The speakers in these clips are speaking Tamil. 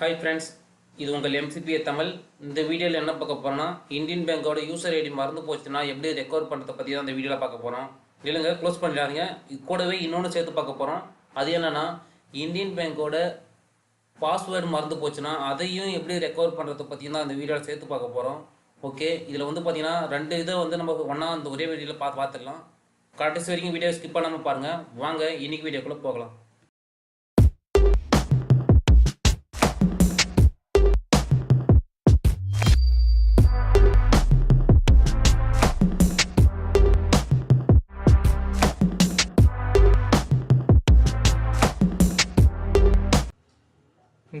ஹாய் ஃப்ரெண்ட்ஸ் இது உங்கள் எம்சிபிஏ தமிழ். இந்த வீடியோவில் என்ன பார்க்க போகிறோம்னா இந்தியன் பேங்கோட யூசர் ஐடி மறந்து போச்சுன்னா எப்படி ரெக்கவர் பண்ணுறதை பற்றி தான் இந்த வீடியோவில் பார்க்க போகிறோம் இல்லைங்க க்ளோஸ் பண்ணிடாதீங்க. இது கூடவே இன்னொன்று சேர்த்து பார்க்க போகிறோம் அது என்னன்னா இந்தியன் பேங்கோட பாஸ்வேர்டு மறந்து போச்சுன்னா அதையும் எப்படி ரெக்கவர் பண்ணுறதை பற்றி தான் இந்த வீடியோவில் சேர்த்து பார்க்க போகிறோம் ஓகே இதில் வந்து பார்த்திங்கன்னா ரெண்டு இதை வந்து நம்ம ஒன்றா அந்த ஒரே வீடியோவில் பார்த்து பார்த்துடலாம். கடைசி வரைக்கும் வீடியோ ஸ்கிப் பண்ணாமல் பாருங்கள் வாங்க இன்னைக்கு வீடியோக்குள்ளே போகலாம்.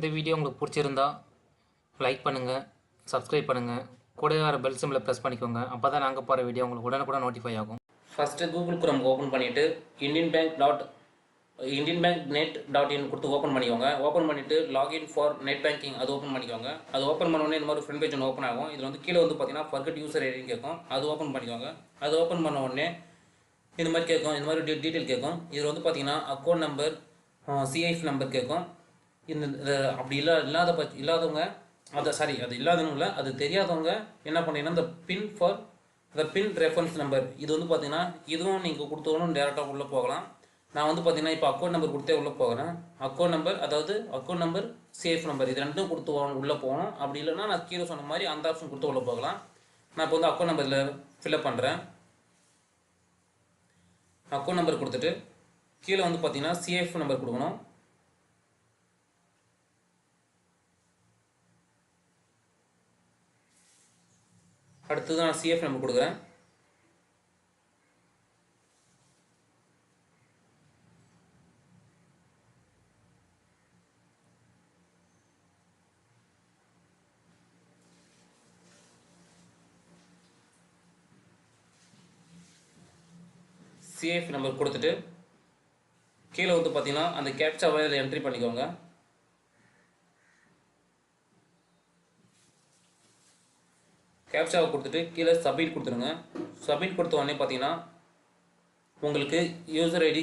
இந்த வீடியோ உங்களுக்கு பிடிச்சிருந்தா லைக் பண்ணுங்கள் சப்ஸ்கிரைப் பண்ணுங்கள் கூடவே வர பெல் சிம்பிளை ப்ரெஸ் பண்ணிக்கோங்க. அப்போ தான் நாங்கள் போகிற வீடியோ உங்களுக்கு உடனுக்குடன் நோட்டிஃபை ஆகும். ஃபஸ்ட்டு கூகுள் குரம் ஓப்பன் பண்ணிவிட்டு Indian bank dot Indian bank net dot in கொடுத்து ஓப்பன் பண்ணிக்கோங்க. ஓப்பன் பண்ணிவிட்டு லாகின் ஃபார் நெட் பேங்கிங் அது ஓப்பன் பண்ணிக்கோங்க. அது ஓப்பன் பண்ண உடனே இந்த மாதிரி ஃப்ரெண்ட் பேஜ் ஒன்று ஓப்பன் ஆகும். இதில் வந்து கீழே வந்து பார்த்தீங்கன்னா ஃபர்கட் யூசர் ஐடின்னு கேட்கும். அது ஓப்பன் பண்ணிக்கோங்க. அது ஓப்பன் பண்ண உடனே இந்த மாதிரி கேட்கும். இந்த மாதிரி டீ- டீட்டெயில் கேட்கும். இதில் வந்து பார்த்தீங்கன்னா அக்கௌண்ட் நம்பர் சிஐஎஃப் நம்பர் கேட்கும். இந்த அப்படி இல்லா இல்லாத பட்ச இல்லாதவங்க அதை சாரி அது இல்லாதவங்க இல்லை அது தெரியாதவங்க என்ன பண்ணீங்கன்னா இந்த பின் ஃபார் இந்த பின் ரெஃபரன்ஸ் நம்பர் இது வந்து பார்த்தீங்கன்னா இதுவும் நீங்கள் கொடுத்தவனும் டேரெக்டாக உள்ளே போகலாம். நான் வந்து பார்த்தீங்கன்னா இப்போ அக்கௌண்ட் நம்பர் கொடுத்தே உள்ளே போகிறேன். அக்கௌண்ட் நம்பர் அதாவது அக்கௌண்ட் நம்பர் சேஃப் நம்பர் இது ரெண்டும் கொடுத்து உள்ளே போகணும். அப்படி இல்லைன்னா நான் கீழே சொன்ன மாதிரி அந்த ஆப்ஷன் கொடுத்து உள்ளே போகலாம். நான் இப்போ வந்து அக்கௌண்ட் நம்பரில் ஃபில்அப் பண்ணுறேன் அக்கௌண்ட் நம்பர் கொடுத்துட்டு கீழே வந்து பார்த்தீங்கன்னா சிஎஃப் நம்பர் கொடுக்கணும். அடுத்தது நான் சிஎஃப் நம்பர் கொடுக்குறேன். சிஎஃப் நம்பர் கொடுத்துட்டு கீழே வந்து பார்த்தீங்கன்னா அந்த கேப்சாவை இதில் என்ட்ரி பண்ணிக்கோங்க. கேப்சாவை கொடுத்துட்டு கீழே சப்மிட் கொடுத்துருங்க. சப்மிட் கொடுத்த உடனே பார்த்தீங்கன்னா உங்களுக்கு யூசர் ஐடி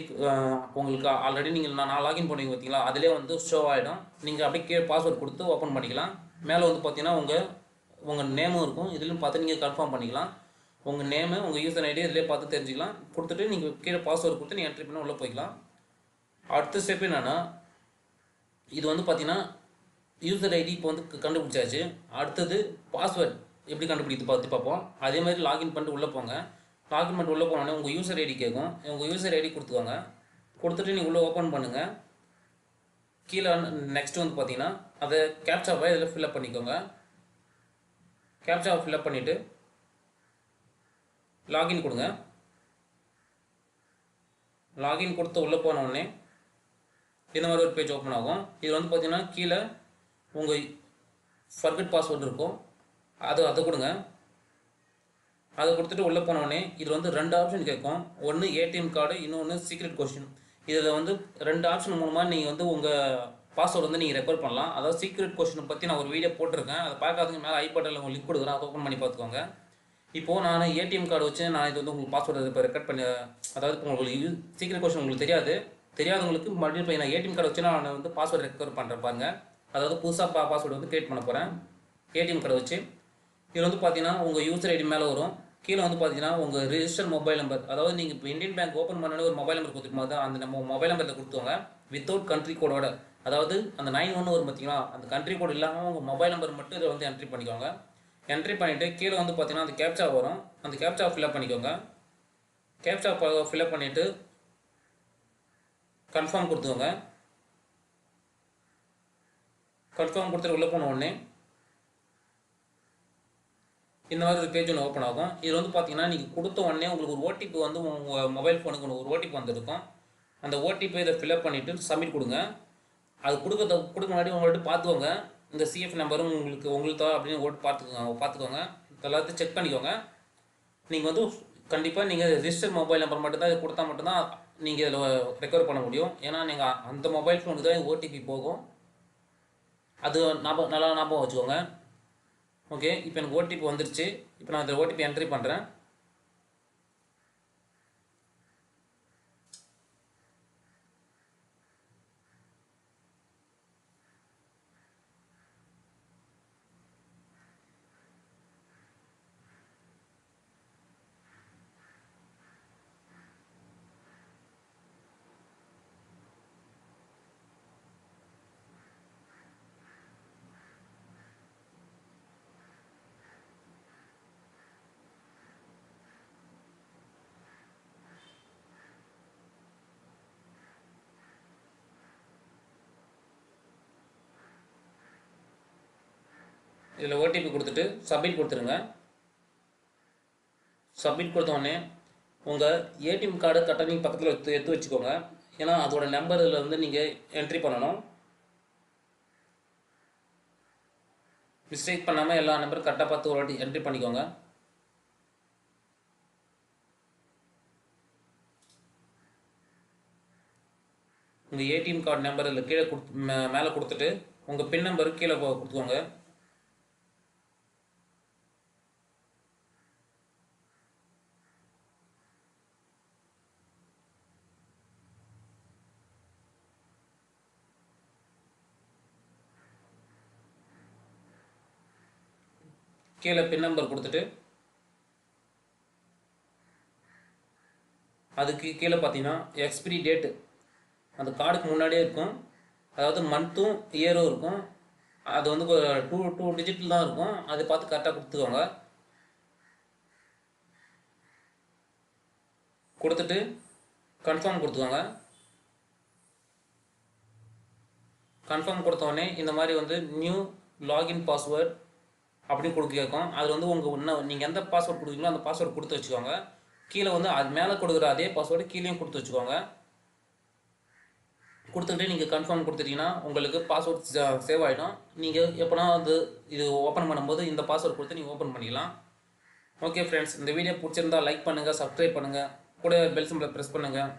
உங்களுக்கு ஆல்ரெடி நீங்கள் நான் லாகின் பண்ணுவீங்க பார்த்தீங்களா? அதிலே வந்து ஷோ ஆகிடும் நீங்கள் அப்படியே கீழே பாஸ்வேர்ட் கொடுத்து ஓப்பன் பண்ணிக்கலாம். மேலே வந்து பார்த்தீங்கன்னா உங்கள் உங்கள் நேமும் இருக்கும். இதுலையும் பார்த்து நீங்கள் கன்ஃபார்ம் பண்ணிக்கலாம். உங்கள் நேமு உங்கள் யூசர் ஐடி இதிலே பார்த்து தெரிஞ்சுக்கலாம். கொடுத்துட்டு நீங்கள் கீழே பாஸ்வேர்டு கொடுத்து நீங்கள் என்ட்ரி பண்ணி உள்ளே போய்க்கலாம். அடுத்த ஸ்டெப் என்னென்னா இது வந்து பார்த்தீங்கன்னா யூசர் ஐடி இப்போ வந்து க- கண்டுபிடிச்சாச்சு. அடுத்தது பாஸ்வேர்ட் எப்படி கண்டுபிடித்து பார்த்து பார்ப்போம். அதே மாதிரி லாகின் பண்ணிட்டு உள்ளே போங்க. லாகின் பண்ணிட்டு உள்ளே போனோடனே உங்கள் யூசர் ஐடி கேட்கும் உங்கள் யூசர் ஐடி கொடுத்துக்கோங்க. கொடுத்துட்டு நீங்கள் உள்ளே ஓப்பன் பண்ணுங்கள் கீழே நெக்ஸ்ட் வந்து பார்த்தீங்கன்னா அதை கேப்சாவை இதில் ஃபில்அப் பண்ணிக்கோங்க. கேப்சாவை ஃபில்அப் பண்ணிவிட்டு லாகின் கொடுங்க. லாகின் கொடுத்து உள்ளே போன உடனே இந்த மாதிரி ஒரு பேஜ் ஓப்பன் ஆகும். இது வந்து பார்த்தீங்கன்னா கீழே உங்கள் ஃபர்கட் பாஸ்வேர்டு இருக்கும். அது அதை கொடுங்க. அதை கொடுத்துட்டு உள்ளே போனோடனே இது வந்து ரெண்டு ஆப்ஷன் கேட்கும் ஒன்று ஏடிஎம் கார்டு இன்னொன்று சீக்ரெட் கொஷின் இதில் வந்து ரெண்டு ஆப்ஷன் மூலமாக நீங்கள் வந்து உங்கள் பாஸ்வேர்டு வந்து நீங்கள் ரெக்கார்ட் பண்ணலாம். அதாவது சீக்ரெட் கொஷினை பற்றி நான் ஒரு வீடியோ போட்டிருக்கேன். அதை பார்க்காததுக்கு மேலே ஐ பட்டனில் உங்களுக்கு லிங்க் கொடுக்குறேன் அதை ஓப்பன் பண்ணி பார்த்துக்கோங்க. இப்போது நான் ஏடிஎம் கார்டு வச்சு நான் இது வந்து உங்களுக்கு பாஸ்வேர்டு இப்போ ரெக்கார்ட் பண்ணி அதாவது உங்களுக்கு சீக்ரெட் கொஷின் உங்களுக்கு தெரியாது. தெரியாதவங்களுக்கு மறுபடியும் இப்போ நான் ஏடிஎம் கார்டு வச்சு நான் வந்து பாஸ்வேர்டு ரெக்கவர் பண்ணுறேன் அதாவது புதுசாக பா பாஸ்வேர்டு வந்து கிரியேட் பண்ண போகிறேன் ஏடிஎம் கார்டு வச்சு இதில் வந்து பார்த்தீங்கன்னா உங்கள் யூசர் ஐடி மேலே வரும். கீழே வந்து பார்த்தீங்கன்னா உங்கள் ரிஜிஸ்டர் மொபைல் நம்பர் அதாவது நீங்கள் இப்போ இந்தியன் பேங்க் ஓப்பன் பண்ணோடனே ஒரு மொபைல் நம்பர் கொடுத்துருக்கும் அந்த நம்ம மொபைல் நம்பரில் கொடுத்துவாங்க வித்தவுட் கண்ட்ரி கோடோட அதாவது அந்த நைன் ஒன்று வரும் பார்த்தீங்களா அந்த கண்ட்ரி கோட் இல்லாமல் உங்கள் மொபைல் நம்பர் மட்டும் இதில் வந்து என்ட்ரி பண்ணிக்கோங்க. என்ட்ரி பண்ணிவிட்டு கீழே வந்து பார்த்தீங்கன்னா அந்த கேப்சா வரும். அந்த கேப்சா ஃபில்அப் பண்ணிக்கோங்க. கேப்சா ஃபில்அப் பண்ணிவிட்டு கன்ஃபார்ம் கொடுத்துக்கோங்க. கன்ஃபார்ம் கொடுத்துட்டு உள்ளே போன உடனே இந்த மாதிரி ஒரு பேஜ் ஒன்று ஓப்பன் ஆகும். இதில் வந்து பார்த்தீங்கன்னா நீங்கள் கொடுத்த உடனே உங்களுக்கு ஒரு ஓடிபி வந்து உங்கள் மொபைல் ஃபோனுக்கு ஒரு ஓடிபி வந்திருக்கும். அந்த ஓடிபி இதை ஃபில்அப் பண்ணிவிட்டு சப்மிட் கொடுங்க. அது கொடுக்கறத கொடுக்க முன்னாடி உங்கள்ட்ட பார்த்துக்கோங்க இந்த சிஎஃப் நம்பரும் உங்களுக்கு உங்களுக்கு தான் அப்படின்னு ஓட்டு பார்த்துக்கோங்க பார்த்துக்கோங்க எல்லாத்தையும் செக் பண்ணிக்கோங்க. நீங்கள் வந்து கண்டிப்பாக நீங்கள் ரிஜிஸ்டர் மொபைல் நம்பர் மட்டும்தான் இது கொடுத்தா மட்டும்தான் நீங்கள் இதில் ரெக்கவர் பண்ண முடியும். ஏன்னா நீங்கள் அந்த மொபைல் ஃபோனுக்கு தான் ஓடிபி போகும். அது ஞாபகம் நல்லா ஞாபகம் வச்சுக்கோங்க. ஓகே இப்போ எனக்கு ஓடிபி வந்துருச்சு. இப்போ நான் அந்த ஓடிபி என்ட்ரி பண்ணுறேன் இதில் ஓடிபி கொடுத்துட்டு சப்மிட் கொடுத்துருங்க. சப்மிட் கொடுத்தோடனே உங்கள் ஏடிஎம் கார்டு கரெக்டாக பக்கத்தில் எடுத்து எடுத்து வச்சுக்கோங்க. ஏன்னா அதோட நம்பரில் வந்து நீங்கள் என்ட்ரி பண்ணணும். மிஸ்டேக் பண்ணாமல் எல்லா நம்பரும் கரெக்டாக பார்த்து ஒரு வாட்டி என்ட்ரி பண்ணிக்கோங்க. உங்கள் ஏடிஎம் கார்டு நம்பர் இல்லை கீழே கொடுத்து மே மேலே கொடுத்துட்டு உங்கள் பின் நம்பருக்கு கீழே கொடுத்துக்கோங்க. கீழே பின் நம்பர் கொடுத்துட்டு அதுக்கு கீழே பார்த்தீங்கன்னா எக்ஸ்பிரி டேட்டு அந்த கார்டுக்கு முன்னாடியே இருக்கும். அதாவது மந்த்தும் இயரும் இருக்கும். அது வந்து டூ டூ டிஜிட்டில் தான் இருக்கும். அதை பார்த்து கரெக்டாக கொடுத்துக்கோங்க. கொடுத்துட்டு கன்ஃபார்ம் கொடுத்துக்கோங்க. கன்ஃபார்ம் கொடுத்தோடனே இந்த மாதிரி வந்து நியூ லாகின் பாஸ்வேர்ட் அப்படின்னு கொடுக்க கேட்கும் அது வந்து உங்கள் இன்னும் நீங்கள் எந்த பாஸ்வேர்ட் கொடுக்குறீங்களோ அந்த பாஸ்வேர்டு கொடுத்து வச்சுக்கோங்க. கீழே வந்து அது மேலே கொடுக்குற அதே பாஸ்வேர்டு கீழேயும் கொடுத்து வச்சுக்கோங்க. கொடுத்துட்டு நீங்கள் கன்ஃபார்ம் கொடுத்துட்டீங்கன்னா உங்களுக்கு பாஸ்வேர்ட் சேவ் ஆகிடும் நீங்கள் எப்போனா அது இது ஓப்பன் பண்ணும்போது இந்த பாஸ்வேர்ட் கொடுத்து நீங்கள் ஓப்பன் பண்ணிக்கலாம் ஓகே ஃப்ரெண்ட்ஸ் இந்த வீடியோ பிடிச்சிருந்தா லைக் பண்ணுங்கள் சப்ஸ்கிரைப் பண்ணுங்கள் கூட பெல் சிம்பிளை ப்ரெஸ் பண்ணுங்கள்